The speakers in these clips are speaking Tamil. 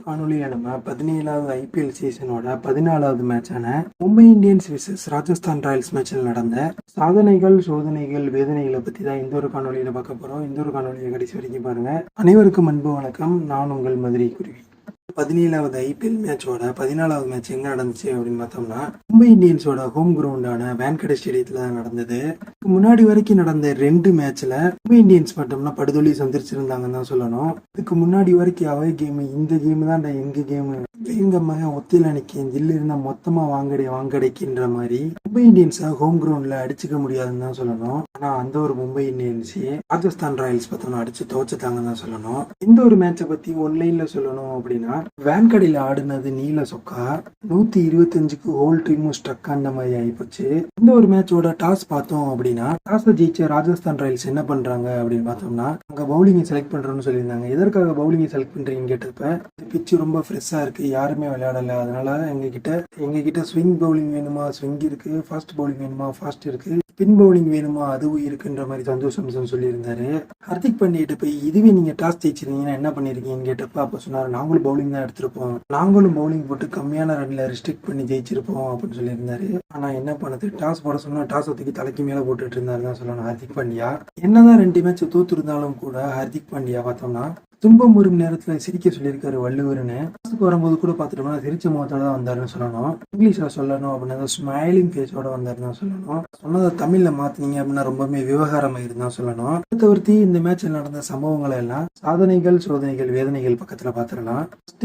காணொலியில் நம்ம பதினேழாவது ஐபிஎல் சீசனோட பதினாலாவது மேட்சான Mumbai Indians versus Rajasthan Royals மேட்சில் நடந்த சாதனைகள் சோதனைகள் வேதனைகளை பற்றி தான் இந்த ஒரு காணொலியில் பார்க்க போகிறோம் இந்த ஒரு காணொலியை கடைசி வரைக்கும் பாருங்க. அனைவருக்கும் அன்பு வணக்கம். நான் உங்கள் மதுரை குருவி. பதினேழாவது ஐபிஎல் மேட்சோட பதினாலாவது மேட்ச் எங்க நடந்துச்சு அப்படின்னு பார்த்தோம்னா மும்பை இந்தியன்ஸோட ஹோம் கிரவுண்டான வேன்கடை ஸ்டேடியத்தில் தான் நடந்தது. முன்னாடி வரைக்கும் நடந்த ரெண்டு மேட்ச்ல மும்பை இந்தியன்ஸ் மட்டும்னா படுதொலி சந்திரிச்சிருந்தாங்கன்னு தான் சொல்லணும். இதுக்கு முன்னாடி வரைக்கும் அவை கேம் இந்த கேம் தான் எங்க கேம் எங்க மகன் ஒத்தில நிற்கும் ஜில்லு இருந்தா மொத்தமா வாங்கடை வாங்கடைக்குன்ற மாதிரி மும்பை இந்தியன்ஸை ஹோம் கிரவுண்ட்ல அடிச்சுக்க முடியாதுன்னு தான் சொல்லணும். ஆனா அந்த ஒரு மும்பை இந்தியன்ஸ் ராஜஸ்தான் ராயல்ஸ் பார்த்தோம்னா அடிச்சு துவச்சுட்டாங்கன்னு தான் சொல்லணும். இந்த ஒரு மேட்சை பத்தி ஒன்லைன்ல சொல்லணும் அப்படின்னா வேன்கடையில் ஆடினது நீல சொக்கா நூத்தி இருபத்தஞ்சுக்கு ஹோல் டீமும் ஸ்ட்ரக் அந்த மாதிரி ஆயிப்போச்சு. இந்த ஒரு மேட்சோட டாஸ் பார்த்தோம் அப்படின்னா டாஸை ஜெயிச்ச ராஜஸ்தான் ராயல்ஸ் என்ன பண்றாங்க அப்படின்னு பார்த்தோம்னா அங்க பவுலிங்கை செலக்ட் பண்றோம்னு சொல்லியிருந்தாங்க. எதற்காக பவுலிங்கை செலக்ட் பண்றீங்கன்னு கேட்டப்ப பிச்சு ரொம்ப ஃப்ரெஷ்ஷா இருக்கு யாருமே விளையாடல. அதனால எங்ககிட்ட எங்ககிட்ட ஸ்விங் பவுலிங் வேணுமா? ஸ்விங் இருக்கு ஃபாஸ்ட் பவுலிங் வேணுமா? ஃபாஸ்ட் இருக்கு. ஸ்பின் பவுலிங் வேணுமா? அதுவும் இருக்குன்ற மாதிரி சந்தோஷ் அம்சன் சொல்லியிருந்தாரு. ஹர்திக் பாண்டியிட்ட போய் இதுவே நீங்க டாஸ் ஜெயிச்சிருந்தீங்கன்னா என்ன பண்ணிருக்கீங்கன்னு கேட்டப்ப அப்ப சொன்னாரு நாங்களும் பவுலிங் தான் எடுத்திருப்போம். நாங்களும் பவுலிங் போட்டு கம்மியான ரன்ல ரெஸ்ட்ரிக்ட் பண்ணி ஜெயிச்சிருப்போம் அப்படின்னு சொல்லியிருந்தாரு. ஆனா என்ன பண்ணது? டாஸ் போட சொன்னா டாஸ் ஒத்துக்கி தலைக்கு மேல போட்டுட்டு இருந்தாரு தான் சொல்லணும். ஹர்திக் பாண்டியா? என்னதான் ரெண்டு மேட்ச் தோத்துருந்தாலும் கூட ஹர்திக் பாண்டியா பார்த்தோம்னா துன்பம் வரும் நேரத்துல சிரிக்க சொல்லியிருக்காரு வள்ளுவர்னு. ஃபர்ஸ்ட்டுக்கு வரும்போது கூட பார்த்துட்டோம்னா சிரிச்ச முகத்தோட தான் வந்தாருன்னு சொல்லணும். இங்கிலீஷ்ல சொல்லணும் அப்படின்னா ஸ்மைலிங் ஃபேஸோட வந்தாருன்னு தான் சொல்லணும். சொன்னதை தமிழ்ல மாத்தினீங்க அப்படின்னா ரொம்பவே விவகாரமாக தான் சொல்லணும். தவிர்த்து இந்த மேட்ச்ல நடந்த சம்பவங்களை எல்லாம் சாதனைகள் சோதனைகள் வேதனைகள் பக்கத்துல பார்த்துடலாம்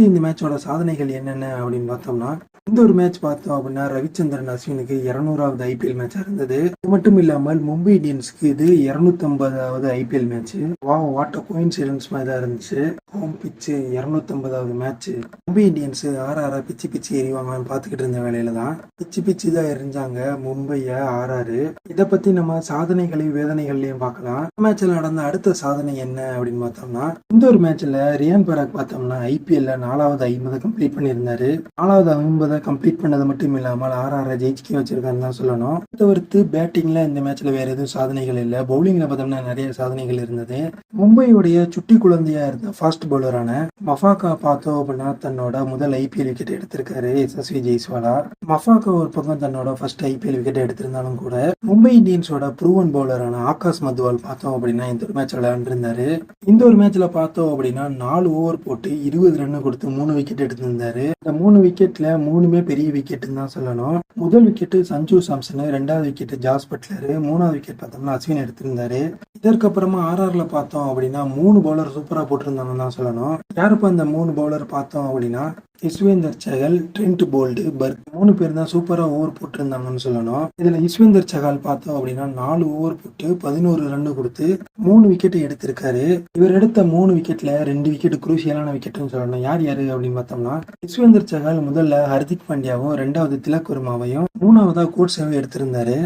இந்த மேட்சோட சாதனைகள் என்னென்ன அப்படின்னு பார்த்தோம்னா இந்த ஒரு மேட்ச் பார்த்தோம் அப்படின்னா ரவிச்சந்திரன் அஸ்வினுக்கு இருநூறாவது ஐபிஎல் மேட்ச் இருந்தது. அது மட்டும் இல்லாமல் மும்பை இந்தியன்ஸ்க்கு இது இருநூத்தம்பதாவது ஐபிஎல் மேட்ச் வா வாட் அ கோயின்சிடன்ஸ் மாதிரி தான் இருந்துச்சு. Home pitch இருநூத்தம்பதாவது match Mumbai Indians R R பிச்சு பிச்சு எறிவாங்கன்னு பார்த்துக்கிட்டு இருந்த வேலையில தான் பிச்சு பிச்சு தான் எரிஞ்சாங்க மும்பையை ஆர் ஆறு இதை பத்தி நம்ம சாதனைகளையும் வேதனைகள்லையும் பார்க்கலாம். மேட்ச் மேட்ச்ல நடந்த அடுத்த சாதனை என்ன அப்படின்னு பார்த்தோம்னா இந்த ஒரு மேட்ச்ல ரியான் பராக் பார்த்தோம்னா ஐபிஎல்ல நாலாவது ஐம்பதை கம்ப்ளீட் பண்ணியிருந்தாரு. நாலாவது ஐம்பதை கம்ப்ளீட் பண்ணது மட்டும் இல்லாமல் ஆர் ஆர் ஜெயிச்சுக்கே வச்சிருக்காருன்னு தான் சொல்லணும். தவிர்த்து பேட்டிங்ல இந்த மேட்ச்ல வேற எதுவும் சாதனைகள் இல்லை. பவுலிங்ல பார்த்தோம்னா நிறைய சாதனைகள் இருந்தது. மும்பையுடைய சுட்டி குழந்தையா இருந்த ஃபாஸ்ட் பவுலரான மஃபாக்கா பார்த்தோம் அப்படின்னா தன்னோட முதல் ஐபிஎல் விக்கெட் எடுத்திருக்காரு எஸ்எஸ்வி ஜெய்ஸ்வாலா. மஃபாக்கா ஒரு பக்கம் தன்னோட ஃபர்ஸ்ட் ஐபிஎல் விக்கெட் எடுத்திருந்தாலும் கூட மும்பை இந்தியன்ஸோட ப்ரூவன் பவுலரான ஆகாஷ் மத்வால் பார்த்தோம் அப்படின்னா இந்த ஒரு மேட்ச் விளையாண்டுருந்தாரு. இந்த ஒரு மேட்ச்ல பார்த்தோம் அப்படின்னா நாலு ஓவர் போட்டு இருபது ரன் கொடுத்து மூணு விக்கெட் எடுத்திருந்தாரு. இந்த மூணு விக்கெட்ல மூணுமே பெரிய விக்கெட்டுன்னு தான் சொல்லணும். முதல் விக்கெட்டு சஞ்சு சாம்சன் ரெண்டாவது விக்கெட் ஜாஸ் பட்லர் மூணாவது விக்கெட் பார்த்தோம்னா அஸ்வின் எடுத்திருந்தாரு. இதற்கப்புறமா ஆர்ஆர்ல பார்த்தோம் அப்படின்னா மூணு பவுலர் சூப்பரா போட்டிருந்தாங்கன்னு தான் சொல்லணும். யாருப்பா அந்த மூணு பவுலர் பார்த்தோம் அப்படின்னா? Yuzvendra Chahal Trent Boult Burger. மூணு பேர் தான் சூப்பரா ஓவர் போட்டிருந்தாங்கன்னு சொல்லணும். இதுல இஸ்வேந்தர் சகால் பார்த்தோம் அப்படின்னா நாலு ஓவர் போட்டு பதினோரு ரன் கொடுத்து மூணு விக்கெட் எடுத்திருக்காரு. இவர் எடுத்த மூணு விக்கெட்ல ரெண்டு விக்கெட் குரூசியலான விக்கெட்னு சொல்லணும். யார் யாரு அப்படின்னு பார்த்தோம்னா யுஸ்வேந்தர் சகால் முதல்ல ஹர்திக் பாண்டியாவும் ரெண்டாவது திலக் வர்மாவையும் மூணாவதா கோட்ஸாவும் எடுத்திருந்தாரு.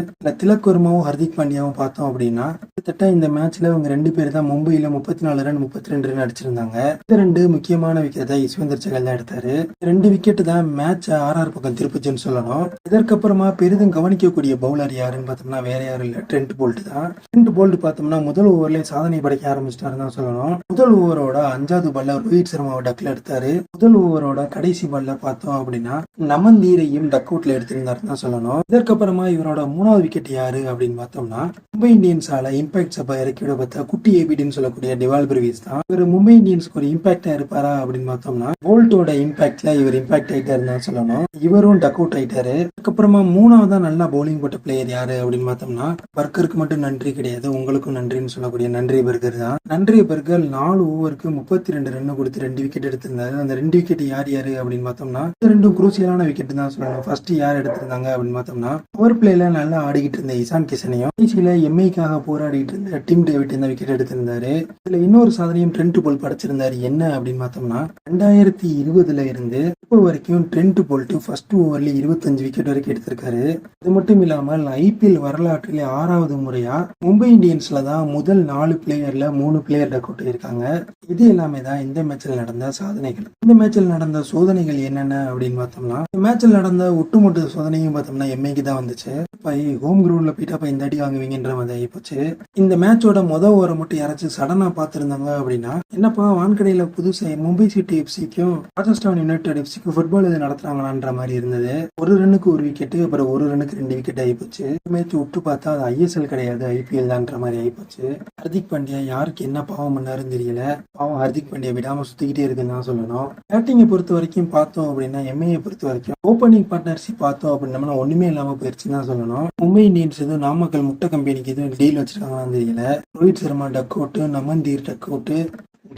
திலக் வர்மாவும் ஹர்திக் பாண்டியாவும் பார்த்தோம் அப்படின்னா கிட்டத்தட்ட இந்த மேட்ச்ல இவங்க ரெண்டு பேர் தான் மும்பையில முப்பத்தி நாலு ரன் முப்பத்தி ரெண்டு ரன் அடிச்சிருந்தாங்க. இந்த ரெண்டு முக்கியமான விக்கெட் தான் யுஸ்வேந்தர் சகல் தான் எடுத்தாரு. ரெண்டு விக்கெட் தான் மேட்ச் ஆர் ஆர் பக்கம் திருப்பிச்சுன்னு சொல்லணும். இதற்கப்புறமா பெரிதும் கவனிக்கக்கூடிய பவுலர் யாருன்னு பார்த்தோம்னா வேற யாரும் இல்ல. ட்ரெண்ட் போல்ட் தான். ட்ரெண்ட் போல்ட் பார்த்தோம்னா முதல் ஓவர்லயே சாதனை படைக்க ஆரம்பிச்சிட்டாருன்னு தான் சொல்லணும். முதல் ஓவரோட அஞ்சாவது பால்ல ரோஹித் சர்மாவை டக்ல எடுத்தாரு. முதல் ஓவரோட கடைசி பால்ல பார்த்தோம் அப்படின்னா நமந்தீரையும் டக் அவுட்ல எடுத்திருந்தாருன்னு தான் சொல்லணும். இதற்கப்புறமா இவரோட மூணாவது விக்கெட் யாரு அப்படின்னு பார்த்தோம்னா மும்பை இந்தியன்ஸால இம்பாக்ட் சப்பா இறக்கி விட பார்த்தா குட்டி ஏபிடின்னு சொல்லக்கூடிய டிவால் பிரவீஸ் தான். இவர் மும்பை இந்தியன்ஸ்க்கு ஒரு இம்பாக்டா இருப்பாரா அப்படின்னு பார்த்தோம்னா போல்ட்டோட இம்பாக்ட்ல இவர் இம்பாக்ட் ஆயிட்டாருன்னு தான் சொல்லணும். இவரும் டக் அவுட் ஆயிட்டாரு. அதுக்கப்புறமா மூணாவதா நல்லா பவுலிங் போட்ட பிளேயர் யாரு அப்படின்னு பார்த்தோம்னா பர்கருக்கு மட்டும் நன்றி கிடையாது உங்களுக்கும் நன்றின்னு சொல்லக்கூடிய நன்றி பர்கர் தான். நன்றி பர்கர் நாலு ஓவருக்கு முப்பத்தி ரெண்டு ரன் கொடுத்து ரெண்டு விக்கெட் எடுத்திருந்தாரு. அந்த ரெண்டு விக்கெட் யார் யாரு அப்படின்னு பார்த்தோம்னா ரெண்டும் குரூசியலான விக்கெட் தான் சொல்லணும். ஃபர்ஸ்ட் யார் எடுத்திருந்தாங்க அப்படின்னு பார்த்தோம்னா பவர் பிளேல நல்லா ஆடிக்கிட்டு இருந்த இசான் கிஷனையும் கடைசியில எம்ஐக்காக போராடிட்டு இருந்த டிம் டேவிட் இந்த விக்கெட் எடுத்திருந்தாரு. இதுல இன்னொரு சாதனையும் ட்ரெண்ட் போல் படைச்சிருந்தாரு. என்ன அப்படின்னு பார்த்தோம்னா ரெண்டாயிரத்தி இருபதுல இருந்து இப்போ வரைக்கும் ட்ரெண்ட் போல்ட்டு ஃபர்ஸ்ட் ஓவர்ல இருபத்தஞ்சு விக்கெட் வரைக்கும் எடுத்திருக்காரு. அது மட்டும் இல்லாமல் ஐபிஎல் வரலாற்றிலே ஆறாவது முறையா மும்பை இந்தியன்ஸ்ல தான் முதல் நாலு பிளேயர்ல மூணு பிளேயர் டக் இருக்காங்க. இது எல்லாமே தான் இந்த மேட்ச்சில் நடந்த சாதனைகள். இந்த மேட்ச்சில் நடந்த சோதனைகள் என்னென்ன அப்படின்னு பார்த்தோம்னா இந்த மேட்ச்சில் நடந்த ஒட்டுமொத்த சோதனையும் பார்த்தோம்னா எம்ஐக்கு தான் வந்துச்சு. இப்போ ஹோம் கிரவுண்ட்ல போயிட்டு அப்போ இந்த அடி வாங்குவீங்கன்ற மாதிரி ஆகிப்போச்சு இந்த மேட்சோட முத ஓரம் மட்டும் யாராச்சும் சடனாக பார்த்துருந்தாங்க அப்படின்னா என்னப்பா வான்கடையில் புதுசாக மும்பை சிட்டி எஃப்சிக்கும் ராஜஸ்தான் யுனைடெட் எஃப்சிக்கும் ஃபுட்பால் இது நடத்துறாங்களான்ற மாதிரி இருந்தது. ஒரு ரன்னுக்கு ஒரு விக்கெட்டு அப்புறம் ஒரு ரன்னுக்கு ரெண்டு விக்கெட் ஆகிப்போச்சு மேட்ச் விட்டு பார்த்தா அது ஐஎஸ்எல் கிடையாது ஐபிஎல் தான்ற மாதிரி ஆயிப்போச்சு ஹர்திக் பாண்டியா யாருக்கு என்ன பாவம் பண்ணாருன்னு தெரியல. பாவம் ஹர்திக் பாண்டியா விடாம சுத்திக்கிட்டே இருக்குன்னு தான் சொல்லணும். பேட்டிங்கை பொறுத்த வரைக்கும் பார்த்தோம் அப்படின்னா எம்ஐயை பொறுத்த வரைக்கும் ஓப்பனிங் பார்ட்னர்ஷிப் பார்த்தோம் அப்படின்னா ஒண்ணுமே இல்லாம போயிடுச்சுன்னு தான் சொல்லணும். மும்பை இந்தியன்ஸ் எதுவும் நாமக்கல் முட்டை கம்பெனிக்கு எதுவும் டீல் வச்சிருக்காங்களான்னு தெரியல. Rohit Sharma duck out நமந்தீர் duck out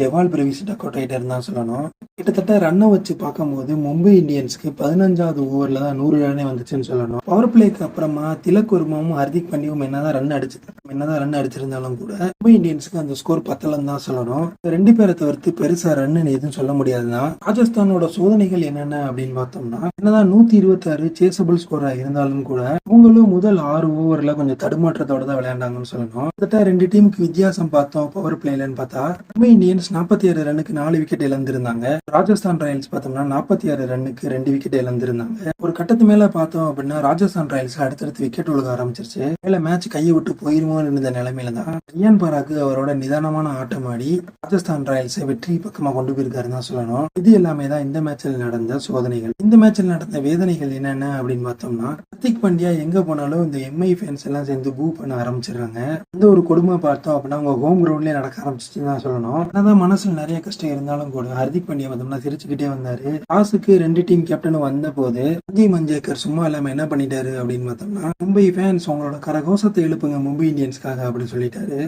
Dewald Brevis duck out ஆகிட்டே இருந்தா சொல்லணும். கிட்டத்தட்ட ரன்னை வச்சு பார்க்கும்போது மும்பை இந்தியன்ஸ்க்கு பதினஞ்சாவது ஓவரில் தான் நூறு ரன்னே வந்துச்சுன்னு சொல்லணும். பவர் பிளேக்கு அப்புறமா திலக் வர்மாவும் ஹர்திக் பண்டியும் என்னதான் ரன் அடிச்சு என்னதான் ரன் அடிச்சிருந்தாலும் கூட மும்பை இந்தியன்ஸுக்கு அந்த ஸ்கோர் பத்தலன்னு தான் சொல்லணும். ரெண்டு பேரை தவிர்த்து பெருசா ரன்னு எதுவும் சொல்ல முடியாதுதான் ராஜஸ்தானோட சோதனைகள் என்னென்ன அப்படின்னு பார்த்தோம்னா என்னதான் நூத்தி இருபத்தி ஆறு சேசபிள் ஸ்கோரா இருந்தாலும் கூட அவங்களும் முதல் ஆறு ஓவர்ல கொஞ்சம் தடுமாற்றத்தோட தான் விளையாண்டாங்கன்னு சொல்லணும். கிட்டத்தட்ட ரெண்டு டீமுக்கு வித்தியாசம் பார்த்தோம் பவர் பிளேலன்னு பார்த்தா மும்பை இந்தியன்ஸ் நாற்பத்தி ஆறு ரன்னுக்கு நாலு விக்கெட் இழந்திருந்தாங்க. ராஜஸ்தான் ராயல்ஸ் பார்த்தோம்னா நாற்பத்தி ஆறு ரன்னுக்கு ரெண்டு விக்கெட் இழந்திருந்தாங்க. ஒரு கட்டத்து மேல பார்த்தோம் அப்படின்னா ராஜஸ்தான் ராயல்ஸ் அடுத்தடுத்து விக்கெட் ஒழுக ஆரம்பிச்சிருச்சு. மேல மேட்ச் கையை விட்டு போயிருமோன்னு இருந்த நிலைமையில தான் ரியான் பராக் அவரோட நிதானமான ஆட்டம் ஆடி ராஜஸ்தான் ராயல்ஸை வெற்றி பக்கமா கொண்டு போயிருக்காருன்னு தான் சொல்லணும். இது எல்லாமே தான் இந்த மேட்ச்சில் நடந்த சோதனைகள். இந்த மேட்ச்சில் நடந்த வேதனைகள் என்னென்ன அப்படின்னு பார்த்தோம்னா ஹர்திக் பாண்டியா எங்க போனாலும் இந்த எம்ஐ ஃபேன்ஸ் எல்லாம் சேர்ந்து பூ பண்ண ஆரம்பிச்சிடுறாங்க. அந்த ஒரு கொடுமை பார்த்தோம் அப்படின்னா அவங்க ஹோம் கிரவுண்ட்லேயே நடக்க ஆரம்பிச்சிச்சுன்னு தான் சொல்லணும். என்னதான் மனசுல நிறைய கஷ்டம் இருந்தாலும் கூட ஹர்திக் பாண்டியா பார்த்தோம்னா சிரிச்சுக்கிட்டே வந்தாரு. காசுக்கு ரெண்டு டீம் கேப்டனும் வந்த போது சஞ்சய் மஞ்சேக்கர் சும்மா இல்லாம என்ன பண்ணிட்டாரு அப்படின்னு பார்த்தோம்னா மும்பை ஃபேன்ஸ் உங்களோட கரகோஷத்தை எழுப்புங்க மும்பை இந்தியன்ஸ்க்காக அப்படின்னு சொல்லிட்டாரு.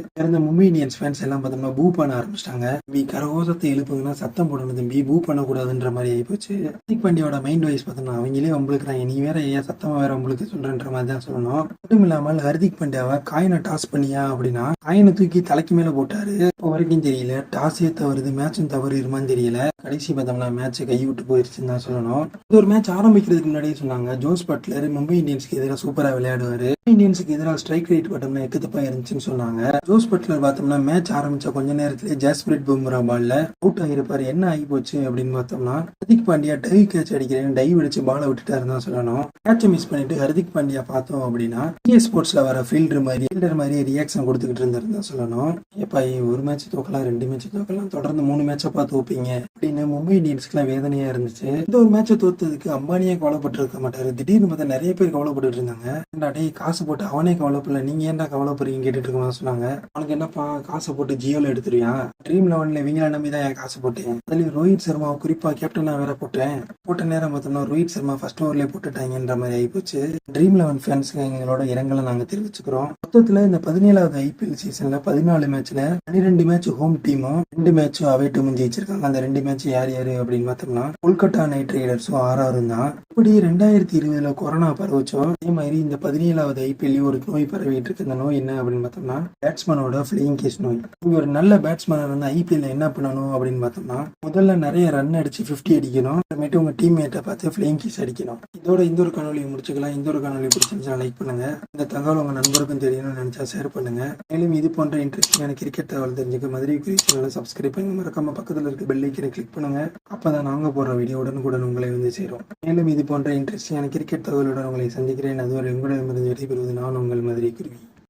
மும்பை இந்தியன்ஸ் ஃபேன்ஸ் எல்லாம் பார்த்தோம்னா பூ பண்ண ஆரம்பிச்சிட்டாங்க. தம்பி கரகோசத்தை எழுப்புங்கன்னா சத்தம் போடணும் தம்பி பூ பண்ணக்கூடாதுன்ற மாதிரி ஆயிப்போச்சு. ஹர்திக் பாண்டியோட மைண்ட் வைஸ் பார்த்தோம்னா அவங்களே வம்பளுக்குறாங்க நீ வேற ஏன் சத்தமாக வேற உங்களுக்கு சொல்றன்ற மாதிரி தான் சொல்லணும். மட்டும் இல்லாமல் ஹர்திக் பாண்டியாவை காயினை டாஸ் பண்ணியா அப்படின்னா காயினை தூக்கி தலைக்கு மேலே போட்டாரு. இப்போ வரைக்கும் தெரியல டாஸே தவறுது மேட்சும் தவறிடுமான்னு தெரியல. கடைசி பார்த்தோம்னா மேட்ச் கை விட்டு போயிருச்சுன்னு தான் சொல்லணும். இது ஒரு மேட்ச் ஆரம்பிக்கிறதுக்கு முன்னாடியே சொன்னாங்க. ஜோஸ் பட்லர் மும்பை இந்தியன்ஸ்க்கு எதிராக சூப்பராக விளையாடுவார். மும்பை இந்தியன்ஸுக்கு எதிராக ஸ்ட்ரைக் ரேட் பார்த்தோம்னா எக்கு தப்பா இருந்துச்சுன்னு சொன்னாங்க. ஜோஸ் பட்லர் பார்த்தோம்னா மேட்ச் ஆரம்பிச்ச கொஞ்ச நேரத்திலே ஜாஸ்பிரிட் பும்ரா பால்ல அவுட் ஆகிருப்பாரு என்ன ஆகி போச்சு அப்படின்னு பார்த்தோம்னா ஹர்திக் பாண்டியா டைவ் கேட்ச் அடிக்கிறேன் டைவ் அடிச்சு பாலை விட்டுட்டாரு தான் சொல்லணும். கேட்சை மிஸ் பண்ணிட்டு ஹர்திக் பாண்டியா பார்த்தோம் அப்படின்னா இந்திய ஸ்போர்ட்ஸ்ல வர ஃபீல்டர் மாதிரி ஃபீல்டர் மாதிரி ரியாக்ஷன் கொடுத்துக்கிட்டு இருந்தாரு தான் சொல்லணும். ஏப்பா ஒரு மேட்ச் தோக்கலாம் ரெண்டு மேட்ச் தோக்கலாம் தொடர்ந்து மூணு மேட்சப்பா தோப்பீங்க அப்படின்னு மும்பை இந்தியன்ஸ்க்குலாம் வேதனையா இருந்துச்சு. இந்த ஒரு மேட்சை தோத்ததுக்கு அம்பானியே கவலைப்பட்டு இருக்க மாட்டாரு. திடீர்னு பார்த்தா நிறைய பேர் கவலைப்பட்டு இருந்தாங்க. டேய் காசு போட்டு அவனே கவலைப்படல. நீங்க ஏன்டா கவலைப்படுறீங்க கேட்டுட்டு இருக்கமா சொன்னாங்க. அவனுக்கு என்னப்பா காசை போட்டு ஜியோல எடுத்துருவியா? ட்ரீம் லெவன்ல இவங்கள நம்பி தான் என் காசு போட்டேன். அதுலயும் ரோஹித் சர்மா குறிப்பா கேப்டனா வேற போட்டேன். போட்ட நேரம் பார்த்தோம்னா ரோஹித் சர்மா ஃபர்ஸ்ட் ஓவர்லயே போட்டுட்டாங்கன்ற மாதிரி ஆயிப்போச்சு. ட்ரீம் லெவன் ஃபேன்ஸ்க்கு எங்களோட இரங்கலை நாங்க தெரிவிச்சுக்கிறோம். மொத்தத்துல இந்த பதினேழாவது ஐபிஎல் சீசன்ல பதினாலு மேட்ச்ல பன்னிரெண்டு மேட்ச் ஹோம் டீமும் ரெண்டு மேட்ச் அவே டீமும் ஜெயிச்சிருக்காங்க. அந்த ரெண்டு மேட்ச் யார் யாரு அப்படின்னு பார்த்தோம்னா கொல்கட்டா நைட் ரைடர்ஸும் ஆறாறு தான். இப்படி ரெண்டாயிரத்தி இருபதுல கொரோனா பரவச்சோ அதே மாதிரி இந்த பதினேழாவது ஐபிஎல் ஒரு நோய் பரவிட்டு இருக்கு அந்த நோய் என்ன அப்படின்னு பார்த்தோம்னா பேட்ஸ்மேனோட ஃபிளிங் கேஸ் நோய் இங்க ஒரு நல்ல பேட்ஸ்மேனாக வந்து ஐபிஎல்ல என்ன பண்ணணும் அப்படின்னு பார்த்தோம்னா முதல்ல நிறைய ரன் அடிச்சு 50 அடிக்கணும். அப்புறமேட்டு உங்கள் டீம்மேட்டை பார்த்து ஃப்ளையிங் கேஸ் அடிக்கணும். இதோட இந்த ஒரு காணொலியை முடிச்சுக்கலாம். இந்த ஒரு காணொலி பிடிச்சிருந்துச்சா லைக் பண்ணுங்க. இந்த தகவல் உங்கள் நண்பருக்கும் தெரியணும்னு நினச்சா ஷேர் பண்ணுங்க. மேலும் இது போன்ற இன்ட்ரெஸ்டிங்கான கிரிக்கெட் தகவல் தெரிஞ்சுக்க மதுரை குறி சேனலை சப்ஸ்கிரைப் பண்ணி மறக்காம பக்கத்தில் இருக்க பெல் ஐக்கனை கிளிக் பண்ணுங்க. அப்பதான் நாங்கள் போடுற வீடியோ உடனுக்குடன் உங்களை வந்து சேரும். மேலும் இது போன்ற இன்ட்ரெஸ்டிங்கான கிரிக்கெட் தகவலுடன் உங்களை சந்திக்கிறேன். அதுவரை உங்களிடமிருந்து விடைபெறுவது நான் உங்கள் மதுரை குருவி.